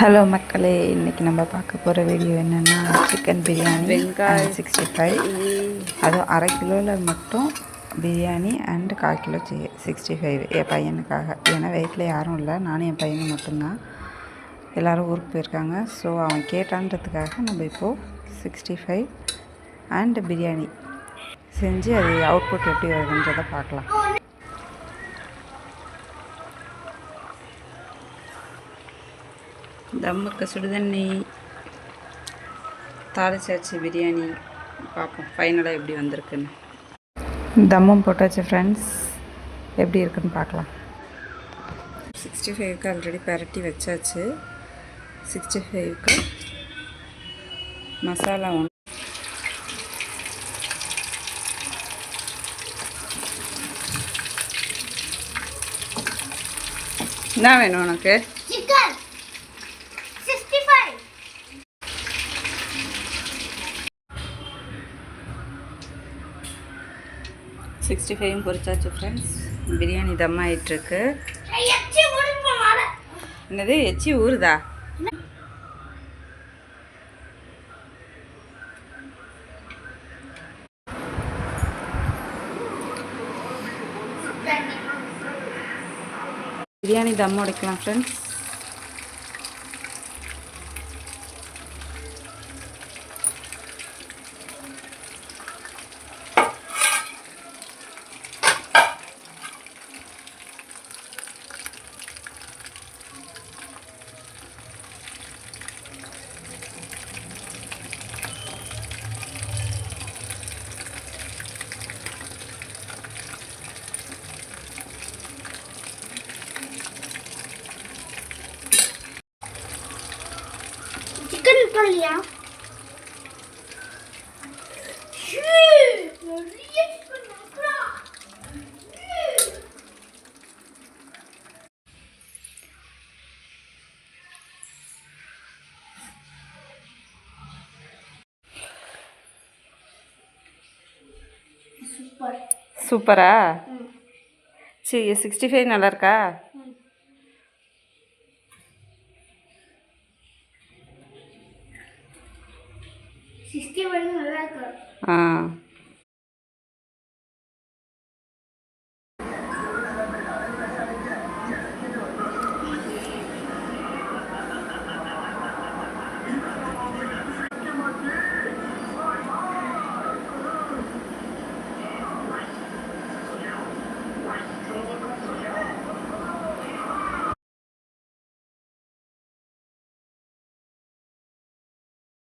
Hello மக்களே. இன்றைக்கி நம்ம பார்க்க போகிற வீடியோ என்னென்னா சிக்கன் பிரியாணி வெங்காயம். சிக்ஸ்டி ஃபைவ் அதுவும் அரை கிலோவில் மட்டும் பிரியாணி அண்ட் கால் கிலோ சி சிக்ஸ்டி ஃபைவ் என் பையனுக்காக. ஏன்னா வீட்டில் யாரும் இல்லை. நானும் என் பையனும் மட்டும்தான். எல்லோரும் ஊருக்கு போயிருக்காங்க. ஸோ அவன் கேட்டான்றதுக்காக நம்ம இப்போது சிக்ஸ்டி ஃபைவ் அண்ட் பிரியாணி செஞ்சு அது அவுட்புட் எப்படி வருதுன்றதை பார்க்கலாம். தம்முக்கு சுடுதண்ணி தாளிச்சாச்சு பிரியாணி. பார்ப்போம் ஃபைனலாக எப்படி வந்திருக்குன்னு. தம்மும் போட்டாச்சு ஃப்ரெண்ட்ஸ் எப்படி இருக்குன்னு பார்க்கலாம். சிக்ஸ்டி ஃபைவ்க்கு ஆல்ரெடி பரட்டி வச்சாச்சு. சிக்ஸ்டி ஃபைவ்க்கு மசாலா ஒன்று என்ன வேணும் உனக்கு? Chicken. 65. சிக்ஸ்டி ஃபைவும் பொரிச்சாச்சு ஃப்ரெண்ட்ஸ் பிரியாணி தம் மாட என்னது எச்சி ஊறுதா பிரியாணி தம் உடைக்கலாம் ஃப்ரெண்ட்ஸ் இல்லையா சூப்பர் சூப்பரா சரி சிக்ஸ்டி ஃபைவ் நல்லா இருக்கா சிக்ஸ்டி ஃபைவ் நல்லா இருக்கு ஆ